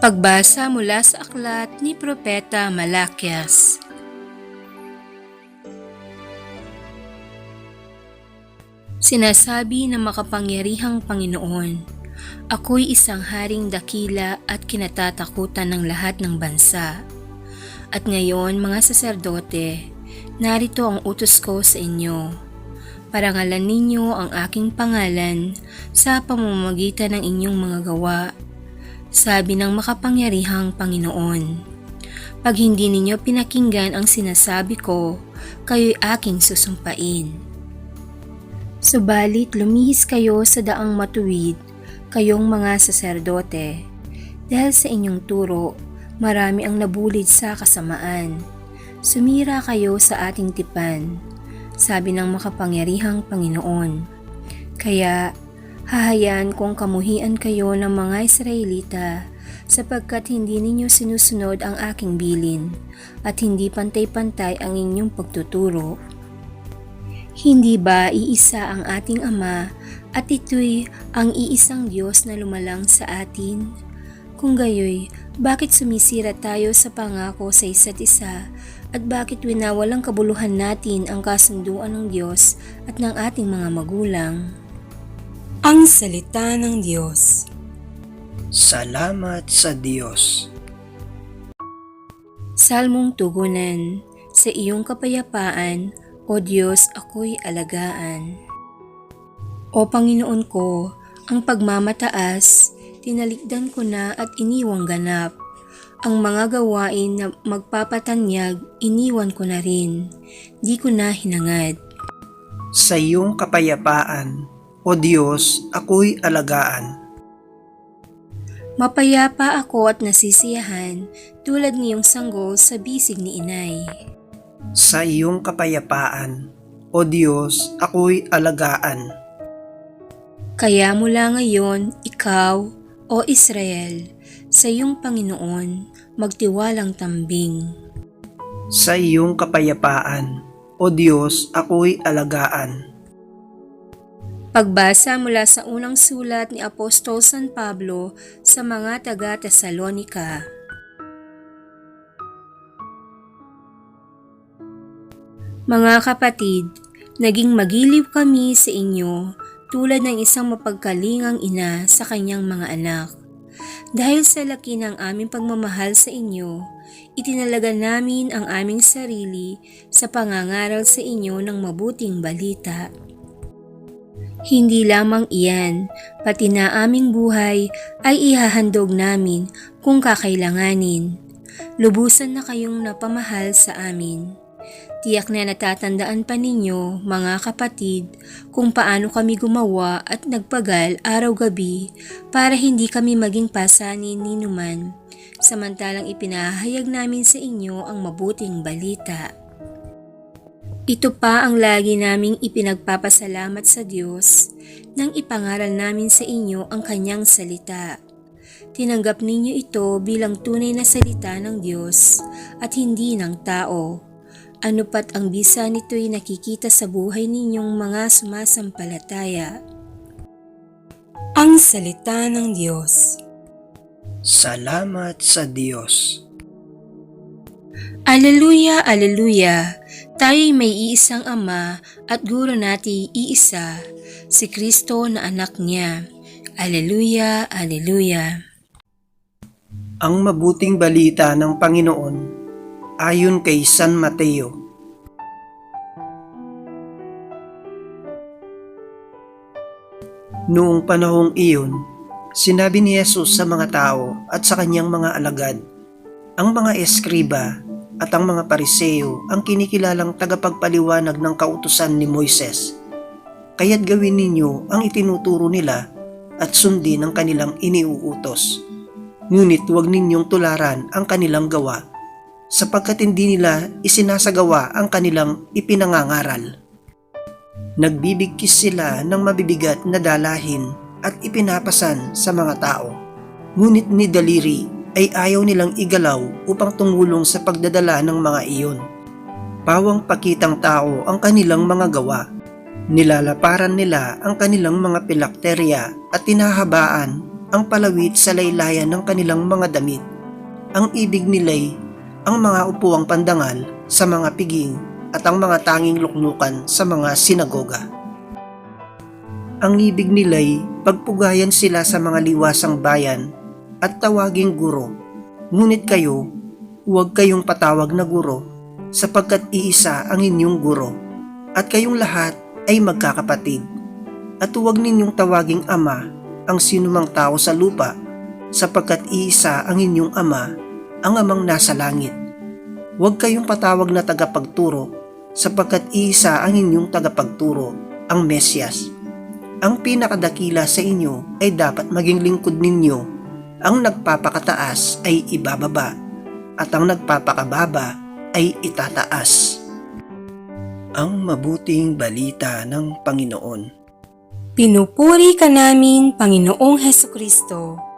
Pagbasa mula sa aklat ni Propeta Malakias. Sinasabi ng makapangyarihang Panginoon, Ako'y isang haring dakila at kinatatakutan ng lahat ng bansa. At ngayon, mga saserdote, narito ang utos ko sa inyo. Parangalan ninyo ang aking pangalan sa pamamagitan ng inyong mga gawa sabi ng makapangyarihang Panginoon. Pag hindi ninyo pinakinggan ang sinasabi ko, kayo'y aking susumpain. Subalit lumihis kayo sa daang matuwid, kayong mga saserdote, dahil sa inyong turo, marami ang nabulid sa kasamaan. Sumira kayo sa ating tipan, sabi ng makapangyarihang Panginoon. Kaya Hahayaan kong kamuhian kayo ng mga Israelita sapagkat hindi ninyo sinusunod ang aking bilin at hindi pantay-pantay ang inyong pagtuturo. Hindi ba iisa ang ating Ama at ito'y ang iisang Diyos na lumalang sa atin? Kung gayoy, bakit sumisira tayo sa pangako sa isa't isa at bakit winawalang kabuluhan natin ang kasunduan ng Diyos at ng ating mga magulang? Ang Salita ng Diyos Salamat sa Diyos. Salmong Tugunan Sa iyong kapayapaan, O Diyos, ako'y alagaan. O Panginoon ko, ang pagmamataas, tinalikdan ko na at iniwang ganap. Ang mga gawain na magpapatanyag, iniwan ko na rin. Di ko na hinangad. Sa iyong kapayapaan, O Diyos, ako'y alagaan. Mapayapa ako at nasisiyahan tulad niyong sanggol sa bisig ni inay. Sa iyong kapayapaan, O Diyos, ako'y alagaan. Kaya mula ngayon, ikaw, O Israel, sa iyong Panginoon, magtiwalang tambing. Sa iyong kapayapaan, O Diyos, ako'y alagaan. Pagbasa mula sa unang sulat ni Apostol San Pablo sa mga taga-Tesalonika. Mga kapatid, naging magiliw kami sa inyo tulad ng isang mapagkalingang ina sa kanyang mga anak. Dahil sa laki ng aming pagmamahal sa inyo, itinalaga namin ang aming sarili sa pangangaral sa inyo ng mabuting balita. Hindi lamang iyan, pati na aming buhay ay ihahandog namin kung kakailanganin. Lubusan na kayong napamahal sa amin. Tiyak na natatandaan pa ninyo, mga kapatid, kung paano kami gumawa at nagpagal araw-gabi para hindi kami maging pasanin ni Numan, samantalang ipinahayag namin sa inyo ang mabuting balita. Ito pa ang lagi naming ipinagpapasalamat sa Diyos nang ipangaral namin sa inyo ang kanyang salita. Tinanggap ninyo ito bilang tunay na salita ng Diyos at hindi ng tao. Ano pat ang bisa nito'y nakikita sa buhay ninyong mga sumasampalataya. Ang Salita ng Diyos Salamat sa Diyos. Aleluya, aleluya! Tayo'y may iisang Ama at Guro natin iisa, si Kristo na anak niya. Aleluya, aleluya! Ang mabuting balita ng Panginoon ayon kay San Mateo. Noong panahong iyon, sinabi ni Jesus sa mga tao at sa kanyang mga alagad, ang mga eskriba at ang mga pariseo ang kinikilalang tagapagpaliwanag ng kautusan ni Moises. Kaya't gawin ninyo ang itinuturo nila at sundin ang kanilang iniuutos. Ngunit huwag ninyong tularan ang kanilang gawa sapagkat hindi nila isinasagawa ang kanilang ipinangangaral. Nagbibigkis sila ng mabibigat na dalahin at ipinapasan sa mga tao. Ngunit ni Daliri ay ayaw nilang igalaw upang tumulong sa pagdadala ng mga iyon. Pawang pakitang tao ang kanilang mga gawa. Nilalaparan nila ang kanilang mga pilakterya at tinahabaan ang palawit sa laylayan ng kanilang mga damit. Ang ibig nila'y ang mga upuang pandangal sa mga piging at ang mga tanging luklukan sa mga sinagoga. Ang ibig nila'y pagpugayan sila sa mga liwasang bayan at tawaging guro. Ngunit kayo, huwag kayong patawag na guro sapagkat iisa ang inyong guro at kayong lahat ay magkakapatid. At huwag ninyong tawaging ama ang sinumang tao sa lupa sapagkat iisa ang inyong ama, ang amang nasa langit. Huwag kayong patawag na tagapagturo sapagkat iisa ang inyong tagapagturo, ang Mesyas. Ang pinakadakila sa inyo ay dapat maging lingkod ninyo. Ang nagpapakataas ay ibababa at ang nagpapakababa ay itataas. Ang mabuting balita ng Panginoon. Pinupuri ka namin, Panginoong Heso Kristo.